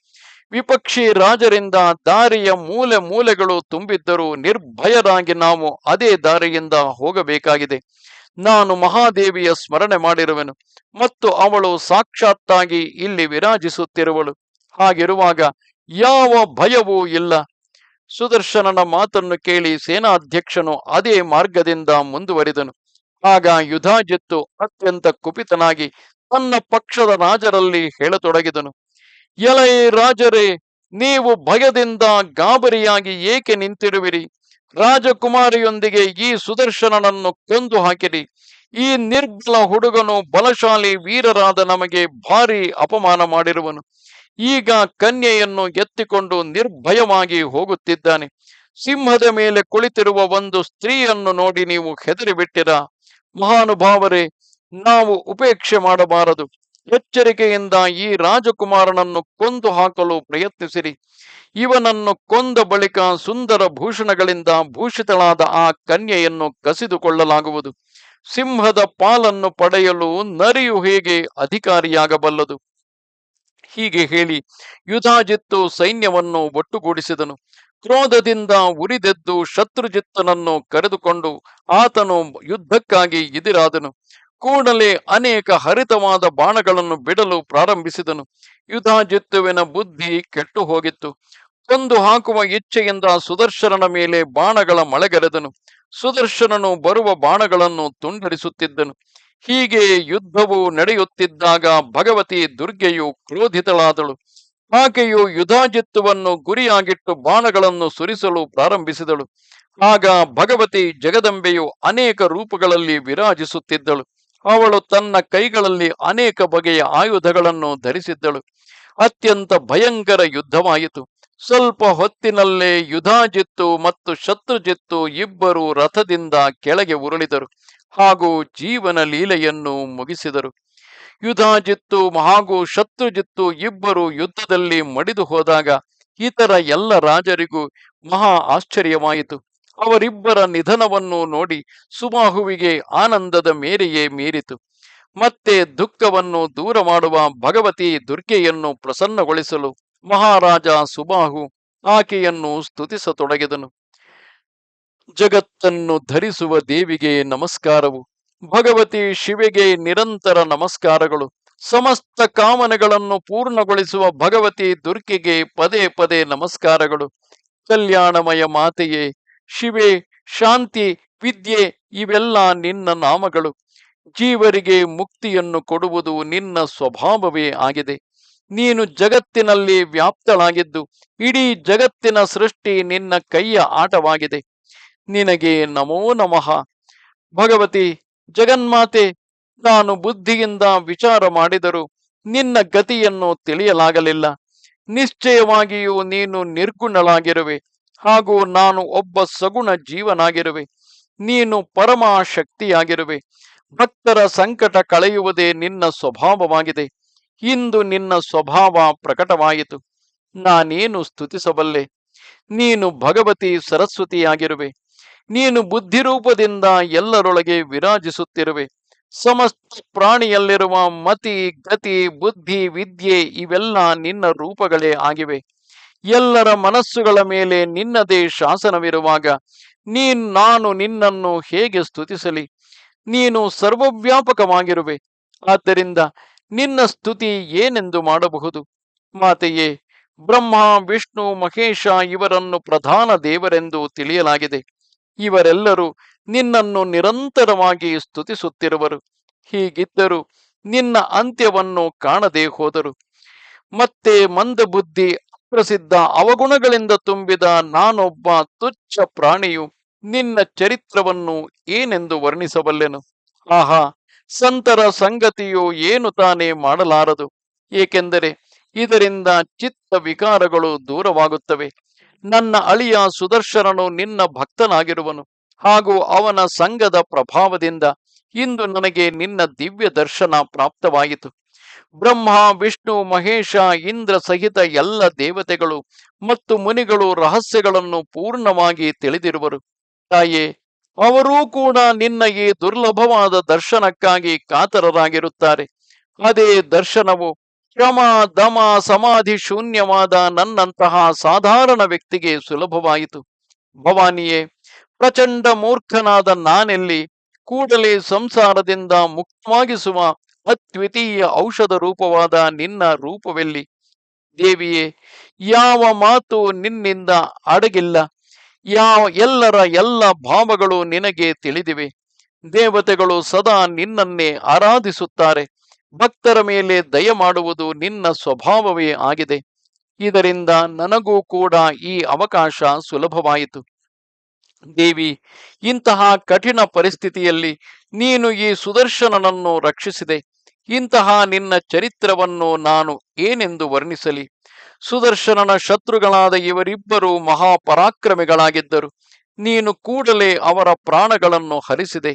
ವಿಪಕ್ಷಿ ರಾಜರಿಂದ ದಾರಿಯ ಮೂಲೆ ಮೂಲೆಗಳು ತುಂಬಿದ್ದರೂ ನಿರ್ಭಯರಾಗಿ ನಾವು ಅದೇ ದಾರಿಯಿಂದ ಹೋಗಬೇಕಾಗಿದೆ. ನಾನು ಮಹಾದೇವಿಯ ಸ್ಮರಣೆ ಮಾಡಿರುವೆನು ಮತ್ತು ಅವಳು ಸಾಕ್ಷಾತ್ತಾಗಿ ಇಲ್ಲಿ ವಿರಾಜಿಸುತ್ತಿರುವಳು. ಹಾಗಿರುವಾಗ ಯಾವ ಭಯವೂ ಇಲ್ಲ. ಸುದರ್ಶನನ ಮಾತನ್ನು ಕೇಳಿ ಸೇನಾಧ್ಯಕ್ಷನು ಅದೇ ಮಾರ್ಗದಿಂದ ಮುಂದುವರಿದನು. ಆಗ ಯುಧಾಜಿತ್ತು ಅತ್ಯಂತ ಕುಪಿತನಾಗಿ ತನ್ನ ಪಕ್ಷದ ರಾಜರಲ್ಲಿ ಹೇಳತೊಡಗಿದನು. ಎಲೈ ರಾಜರೇ, ನೀವು ಭಯದಿಂದ ಗಾಬರಿಯಾಗಿ ಏಕೆ ನಿಂತಿರುವಿರಿ? ರಾಜಕುಮಾರಿಯೊಂದಿಗೆ ಈ ಸುದರ್ಶನನನ್ನು ಕೊಂದು ಹಾಕಿರಿ. ಈ ನಿರ್ಬಲ ಹುಡುಗನು ಬಲಶಾಲಿ ವೀರರಾದ ನಮಗೆ ಭಾರಿ ಅಪಮಾನ ಮಾಡಿರುವನು. ಈಗ ಕನ್ಯೆಯನ್ನು ಎತ್ತಿಕೊಂಡು ನಿರ್ಭಯವಾಗಿ ಹೋಗುತ್ತಿದ್ದಾನೆ. ಸಿಂಹದ ಮೇಲೆ ಕುಳಿತಿರುವ ಒಂದು ಸ್ತ್ರೀಯನ್ನು ನೋಡಿ ನೀವು ಹೆದರಿಬಿಟ್ಟಿರ? ಮಹಾನುಭಾವರೇ, ನಾವು ಉಪೇಕ್ಷೆ ಮಾಡಬಾರದು. ಎಚ್ಚರಿಕೆಯಿಂದ ಈ ರಾಜಕುಮಾರನನ್ನು ಕೊಂದು ಹಾಕಲು ಪ್ರಯತ್ನಿಸಿರಿ. ಇವನನ್ನು ಕೊಂದ ಬಳಿಕ ಸುಂದರ ಭೂಷಣಗಳಿಂದ ಭೂಷಿತಳಾದ ಆ ಕನ್ಯೆಯನ್ನು ಕಸಿದುಕೊಳ್ಳಲಾಗುವುದು. ಸಿಂಹದ ಪಾಲನ್ನು ಪಡೆಯಲು ನರಿಯು ಹೇಗೆ ಅಧಿಕಾರಿಯಾಗಬಲ್ಲದು? ಹೀಗೆ ಹೇಳಿ ಯುಧಾಜಿತ್ತು ಸೈನ್ಯವನ್ನು ಒಟ್ಟುಗೂಡಿಸಿದನು. ಕ್ರೋಧದಿಂದ ಉರಿದೆದ್ದು ಶತ್ರುಜಿತ್ತನನ್ನು ಕರೆದುಕೊಂಡು ಆತನು ಯುದ್ಧಕ್ಕಾಗಿ ಎದಿರಾದನು. ಕೂಡಲೇ ಅನೇಕ ಹರಿತವಾದ ಬಾಣಗಳನ್ನು ಬಿಡಲು ಪ್ರಾರಂಭಿಸಿದನು. ಯುಧಾಜಿತ್ತುವಿನ ಬುದ್ಧಿ ಕೆಟ್ಟು ಹೋಗಿತ್ತು. ಕೊಂದು ಹಾಕುವ ಇಚ್ಛೆಯಿಂದ ಸುದರ್ಶನನ ಮೇಲೆ ಬಾಣಗಳ ಮಳೆಗರೆದನು. ಸುದರ್ಶನನು ಬರುವ ಬಾಣಗಳನ್ನು ತುಂಡರಿಸುತ್ತಿದ್ದನು. ಹೀಗೆ ಯುದ್ಧವು ನಡೆಯುತ್ತಿದ್ದಾಗ ಭಗವತಿ ದುರ್ಗೆಯು ಕ್ರೋಧಿತಳಾದಳು. ಆಕೆಯು ಯುಧಾಜಿತ್ತುವನ್ನು ಗುರಿಯಾಗಿಟ್ಟು ಬಾಣಗಳನ್ನು ಸುರಿಸಲು ಪ್ರಾರಂಭಿಸಿದಳು. ಆಗ ಭಗವತಿ ಜಗದಂಬೆಯು ಅನೇಕ ರೂಪಗಳಲ್ಲಿ ವಿರಾಜಿಸುತ್ತಿದ್ದಳು. ಅವಳು ತನ್ನ ಕೈಗಳಲ್ಲಿ ಅನೇಕ ಬಗೆಯ ಆಯುಧಗಳನ್ನು ಧರಿಸಿದ್ದಳು. ಅತ್ಯಂತ ಭಯಂಕರ ಯುದ್ಧವಾಯಿತು. ಸ್ವಲ್ಪ ಹೊತ್ತಿನಲ್ಲೇ ಯುಧಾಜಿತ್ತು ಮತ್ತು ಶತ್ರುಜಿತ್ತು ಇಬ್ಬರು ರಥದಿಂದ ಕೆಳಗೆ ಉರುಳಿದರು ಹಾಗೂ ಜೀವನ ಲೀಲೆಯನ್ನು ಮುಗಿಸಿದರು. ಯುಧಾಜಿತ್ತು ಹಾಗೂ ಶತ್ರುಜಿತ್ತು ಇಬ್ಬರು ಯುದ್ಧದಲ್ಲಿ ಮಡಿದು ಹೋದಾಗ ಇತರ ಎಲ್ಲ ರಾಜರಿಗೂ ಮಹಾ ಆಶ್ಚರ್ಯವಾಯಿತು. ಅವರಿಬ್ಬರ ನಿಧನವನ್ನು ನೋಡಿ ಸುಬಾಹುವಿಗೆ ಆನಂದದ ಮೇರೆಯೇ ಮೀರಿತು. ಮತ್ತೆ ದುಃಖವನ್ನು ದೂರ ಮಾಡುವ ಭಗವತಿ ದುರ್ಗೆಯನ್ನು ಪ್ರಸನ್ನಗೊಳಿಸಲು ಮಹಾರಾಜ ಸುಬಾಹು ಆಕೆಯನ್ನು ಸ್ತುತಿಸತೊಡಗಿದನು. ಜಗತ್ತನ್ನು ಧರಿಸುವ ದೇವಿಗೆ ನಮಸ್ಕಾರವು. ಭಗವತಿ ಶಿವೆಗೆ ನಿರಂತರ ನಮಸ್ಕಾರಗಳು. ಸಮಸ್ತ ಕಾಮನೆಗಳನ್ನು ಪೂರ್ಣಗೊಳಿಸುವ ಭಗವತಿ ದುರ್ಗೆಗೆ ಪದೇ ಪದೇ ನಮಸ್ಕಾರಗಳು. ಕಲ್ಯಾಣಮಯ ಮಾತೆಯೇ ಶಿವೆ, ಶಾಂತಿ, ವಿದ್ಯೆ ಇವೆಲ್ಲ ನಿನ್ನ ನಾಮಗಳು. ಜೀವರಿಗೆ ಮುಕ್ತಿಯನ್ನು ಕೊಡುವುದು ನಿನ್ನ ಸ್ವಭಾವವೇ ಆಗಿದೆ. ನೀನು ಜಗತ್ತಿನಲ್ಲಿ ವ್ಯಾಪ್ತಳಾಗಿದ್ದು, ಇಡೀ ಜಗತ್ತಿನ ಸೃಷ್ಟಿ ನಿನ್ನ ಕೈಯ ಆಟವಾಗಿದೆ. ನಿನಗೆ ನಮೋ ನಮಃ. ಭಗವತಿ, ಜಗನ್ಮಾತೆ, ನಾನು ಬುದ್ಧಿಯಿಂದ ವಿಚಾರ ಮಾಡಿದರೂ ನಿನ್ನ ಗತಿಯನ್ನು ತಿಳಿಯಲಾಗಲಿಲ್ಲ. ನಿಶ್ಚಯವಾಗಿಯೂ ನೀನು ನಿರ್ಗುಣಳಾಗಿರುವೆ. ಹಾಗೂ ನಾನು ಒಬ್ಬ ಸಗುಣ ಜೀವನಾಗಿರುವೆ. ನೀನು ಪರಮ ಶಕ್ತಿಯಾಗಿರುವೆ ಭಕ್ತರ ಸಂಕಟ ಕಳೆಯುವುದೇ ನಿನ್ನ ಸ್ವಭಾವವಾಗಿದೆ. ಇಂದು ನಿನ್ನ ಸ್ವಭಾವ ಪ್ರಕಟವಾಯಿತು. ನಾನೇನು ಸ್ತುತಿಸಬಲ್ಲೆ? ನೀನು ಭಗವತಿ ಸರಸ್ವತಿಯಾಗಿರುವೆ. ನೀನು ಬುದ್ಧಿರೂಪದಿಂದ ಎಲ್ಲರೊಳಗೆ ವಿರಾಜಿಸುತ್ತಿರುವೆ. ಸಮಸ್ತ ಪ್ರಾಣಿಯಲ್ಲಿರುವ ಮತಿ, ಗತಿ, ಬುದ್ಧಿ, ವಿದ್ಯೆ ಇವೆಲ್ಲ ನಿನ್ನ ರೂಪಗಳೇ ಆಗಿವೆ. ಎಲ್ಲರ ಮನಸ್ಸುಗಳ ಮೇಲೆ ನಿನ್ನದೇ ಶಾಸನವಿರುವಾಗ, ನೀನ್ ನಾನು ನಿನ್ನನ್ನು ಹೇಗೆ ಸ್ತುತಿಸಲಿ? ನೀನು ಸರ್ವವ್ಯಾಪಕವಾಗಿರುವೆ. ಆದ್ದರಿಂದ ನಿನ್ನ ಸ್ತುತಿ ಏನೆಂದು ಮಾಡಬಹುದು? ಮಾತೆಯೇ, ಬ್ರಹ್ಮ, ವಿಷ್ಣು, ಮಹೇಶ ಇವರನ್ನು ಪ್ರಧಾನ ದೇವರೆಂದು ತಿಳಿಯಲಾಗಿದೆ. ಇವರೆಲ್ಲರೂ ನಿನ್ನನ್ನು ನಿರಂತರವಾಗಿ ಸ್ತುತಿಸುತ್ತಿರುವರು. ಹೀಗಿದ್ದರೂ ನಿನ್ನ ಅಂತ್ಯವನ್ನು ಕಾಣದೆ ಹೋದರು. ಮತ್ತೆ ಮಂದಬುದ್ಧಿ ಅಪ್ರಸಿದ್ಧ ಅವಗುಣಗಳಿಂದ ತುಂಬಿದ ನಾನೊಬ್ಬ ತುಚ್ಛ ಪ್ರಾಣಿಯು ನಿನ್ನ ಚರಿತ್ರವನ್ನು ಏನೆಂದು ವರ್ಣಿಸಬಲ್ಲೆನು? ಆಹಾ, ಸಂತರ ಸಂಗತಿಯು ಏನು ತಾನೇ ಮಾಡಲಾರದು? ಏಕೆಂದರೆ ಇದರಿಂದ ಚಿತ್ತ ವಿಕಾರಗಳು ದೂರವಾಗುತ್ತವೆ. ನನ್ನ ಅಳಿಯ ಸುದರ್ಶನನು ನಿನ್ನ ಭಕ್ತನಾಗಿರುವನು ಹಾಗೂ ಅವನ ಸಂಘದ ಪ್ರಭಾವದಿಂದ ಇಂದು ನನಗೆ ನಿನ್ನ ದಿವ್ಯ ದರ್ಶನ ಪ್ರಾಪ್ತವಾಯಿತು. ಬ್ರಹ್ಮ, ವಿಷ್ಣು, ಮಹೇಶ, ಇಂದ್ರ ಸಹಿತ ಎಲ್ಲ ದೇವತೆಗಳು ಮತ್ತು ಮುನಿಗಳು ರಹಸ್ಯಗಳನ್ನು ಪೂರ್ಣವಾಗಿ ತಿಳಿದಿರುವರು. ತಾಯೇ, ಅವರೂ ಕೂಡ ನಿನ್ನ ಈ ದುರ್ಲಭವಾದ ದರ್ಶನಕ್ಕಾಗಿ ಕಾತರರಾಗಿರುತ್ತಾರೆ. ಅದೇ ದರ್ಶನವು ಶ್ರಮ ದಮ, ಸಮಾಧಿ ಶೂನ್ಯವಾದ ನನ್ನಂತಹ ಸಾಧಾರಣ ವ್ಯಕ್ತಿಗೆ ಸುಲಭವಾಯಿತು. ಭವಾನಿಯೇ, ಪ್ರಚಂಡ ಮೂರ್ಖನಾದ ನಾನೆಲ್ಲಿ ಕೂಡಲೇ ಸಂಸಾರದಿಂದ ಮುಕ್ತವಾಗಿಸುವ ಅದ್ವಿತೀಯ ಔಷಧ ರೂಪವಾದ ನಿನ್ನ ರೂಪವೆಲ್ಲಿ? ದೇವಿಯೇ, ಯಾವ ಮಾತು ನಿನ್ನಿಂದ ಅಡಗಿಲ್ಲ. ಯಾವ ಎಲ್ಲರ ಎಲ್ಲ ಭಾವಗಳು ನಿನಗೆ ತಿಳಿದಿವೆ. ದೇವತೆಗಳು ಸದಾ ನಿನ್ನನ್ನೇ ಆರಾಧಿಸುತ್ತಾರೆ. ಭಕ್ತರ ಮೇಲೆ ದಯ ಮಾಡುವುದು ನಿನ್ನ ಸ್ವಭಾವವೇ ಆಗಿದೆ. ಇದರಿಂದ ನನಗೂ ಕೂಡ ಈ ಅವಕಾಶ ಸುಲಭವಾಯಿತು. ದೇವಿ, ಇಂತಹ ಕಠಿಣ ಪರಿಸ್ಥಿತಿಯಲ್ಲಿ ನೀನು ಈ ಸುದರ್ಶನನನ್ನು ರಕ್ಷಿಸಿದೆ. ಇಂತಹ ನಿನ್ನ ಚರಿತ್ರವನ್ನು ನಾನು ಏನೆಂದು ವರ್ಣಿಸಲಿ? ಸುದರ್ಶನನ ಶತ್ರುಗಳಾದ ಇವರಿಬ್ಬರು ಮಹಾಪರಾಕ್ರಮಿಗಳಾಗಿದ್ದರು. ನೀನು ಕೂಡಲೇ ಅವರ ಪ್ರಾಣಗಳನ್ನು ಹರಿಸಿದೆ.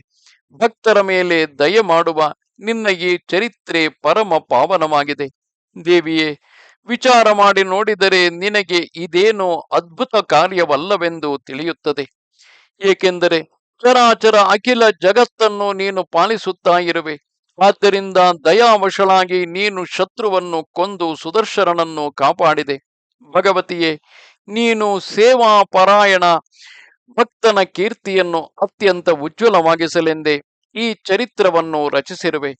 ಭಕ್ತರ ಮೇಲೆ ದಯ ಮಾಡುವ ನಿನ್ನ ಈ ಚರಿತ್ರೆ ಪರಮ ಪಾವನವಾಗಿದೆ. ದೇವಿಯೇ, ವಿಚಾರ ಮಾಡಿ ನೋಡಿದರೆ ನಿನಗೆ ಇದೇನೋ ಅದ್ಭುತ ಕಾರ್ಯವಲ್ಲವೆಂದು ತಿಳಿಯುತ್ತದೆ. ಏಕೆಂದರೆ ಚರಾಚರ ಅಖಿಲ ಜಗತ್ತನ್ನು ನೀನು ಪಾಲಿಸುತ್ತಾ ಇರುವೆ ಆದ್ದರಿಂದ ದಯಾವಶಳಾಗಿ ನೀನು ಶತ್ರುವನ್ನು ಕೊಂದು ಸುದರ್ಶನನನ್ನು ಕಾಪಾಡಿದೆ. ಭಗವತಿಯೇ, ನೀನು ಸೇವಾ ಪರಾಯಣ ಭಕ್ತನ ಕೀರ್ತಿಯನ್ನು ಅತ್ಯಂತ ಉಜ್ವಲವಾಗಿಸಲೆಂದೇ ಈ ಚರಿತ್ರವನ್ನು ರಚಿಸಿರುವೆ.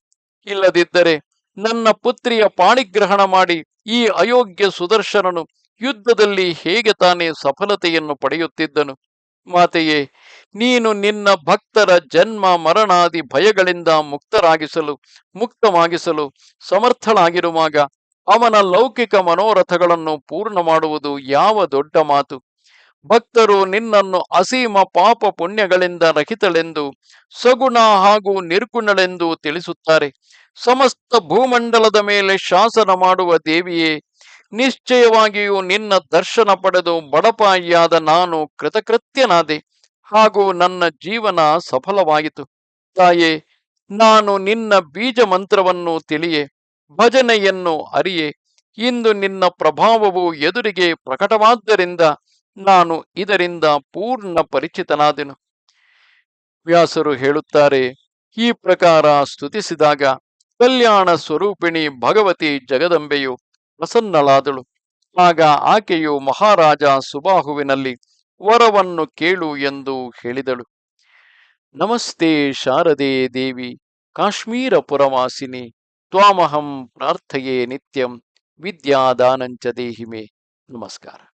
ಇಲ್ಲದಿದ್ದರೆ ನನ್ನ ಪುತ್ರಿಯ ಪಾಣಿಗ್ರಹಣ ಮಾಡಿ ಈ ಅಯೋಗ್ಯ ಸುದರ್ಶನನು ಯುದ್ಧದಲ್ಲಿ ಹೇಗೆ ತಾನೇ ಸಫಲತೆಯನ್ನು ಪಡೆಯುತ್ತಿದ್ದನು. ಮಾತೆಯೇ ನೀನು ನಿನ್ನ ಭಕ್ತರ ಜನ್ಮ ಮರಣಾದಿ ಭಯಗಳಿಂದ ಮುಕ್ತರಾಗಿಸಲು, ಮುಕ್ತವಾಗಿಸಲು ಸಮರ್ಥಳಾಗಿರುವಾಗ ಅವನ ಲೌಕಿಕ ಮನೋರಥಗಳನ್ನು ಪೂರ್ಣ ಮಾಡುವುದು ಯಾವ ದೊಡ್ಡ ಮಾತು. ಭಕ್ತರು ನಿನ್ನನ್ನು ಅಸೀಮ ಪಾಪ ಪುಣ್ಯಗಳಿಂದ ರಹಿತಳೆಂದು, ಸಗುಣ ಹಾಗೂ ನಿರ್ಗುಣಳೆಂದು ತಿಳಿಸುತ್ತಾರೆ. ಸಮಸ್ತ ಭೂಮಂಡಲದ ಮೇಲೆ ಶಾಸನ ಮಾಡುವ ದೇವಿಯೇ, ನಿಶ್ಚಯವಾಗಿಯೂ ನಿನ್ನ ದರ್ಶನ ಪಡೆದು ಬಡಪಾಯಿಯಾದ ನಾನು ಕೃತಕೃತ್ಯನಾದೆ. ಹಾಗೂ ನನ್ನ ಜೀವನ ಸಫಲವಾಯಿತು ತಾಯೇ, ನಾನು ನಿನ್ನ ಬೀಜ ಮಂತ್ರವನ್ನು ತಿಳಿಯೆ, ಭಜನೆಯನ್ನು ಅರಿಯೆ. ಇಂದು ನಿನ್ನ ಪ್ರಭಾವವು ಎದುರಿಗೆ ಪ್ರಕಟವಾದ್ದರಿಂದ ನಾನು ಇದರಿಂದ ಪೂರ್ಣ ಪರಿಚಿತನಾದೆನು. ವ್ಯಾಸರು ಹೇಳುತ್ತಾರೆ, ಈ ಪ್ರಕಾರ ಸ್ತುತಿಸಿದಾಗ ಕಲ್ಯಾಣ ಸ್ವರೂಪಿಣಿ ಭಗವತಿ ಜಗದಂಬೆಯು ಪ್ರಸನ್ನಳಾದಳು. ಆಗ ಆಕೆಯು ಮಹಾರಾಜ ಸುಬಾಹುವಿನಲ್ಲಿ ವರವನ್ನು ಕೇಳು ಎಂದು ಹೇಳಿದಳು. ನಮಸ್ತೆ ಶಾರದೆ ದೇವಿ ಕಾಶ್ಮೀರ ಪುರವಾಸಿನಿ ತ್ವಾಮಹಂ ಪ್ರಾರ್ಥೆಯೇ ನಿತ್ಯಂ, ವಿದ್ಯಾದಾನಂಚ ದೇಹಿಮೆ. ನಮಸ್ಕಾರ.